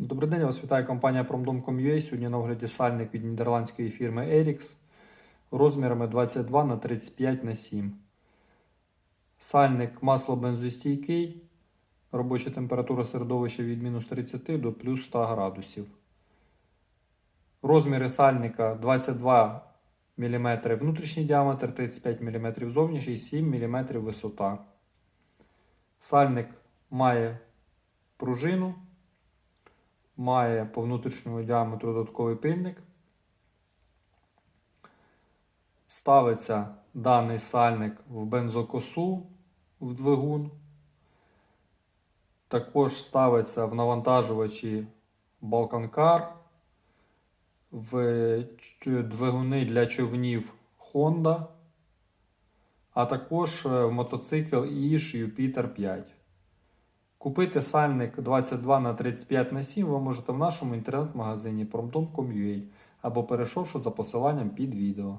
Добрий день, вас вітає компанія Promdom.com.ua. Сьогодні на огляді сальник від нідерландської фірми Erix розмірами 22 на 35 на 7. Сальник масло бензостійкий. Робоча температура середовища від мінус 30 до плюс 100 градусів. Розміри сальника 22 мм внутрішній діаметр, 35 мм зовнішній, 7 мм висота. Сальник має пружину має по внутрішньому діаметру додатковий пильник. Ставиться даний сальник в бензокосу в двигун. Також ставиться в навантажувачі Balkan в двигуни для човнів Honda, а також е, в мотоцикл Ish Jupiter 5. Купити сальник 22 на 35 на 7 ви можете в нашому інтернет-магазині promtom.com.ua або перейшовши за посиланням під відео.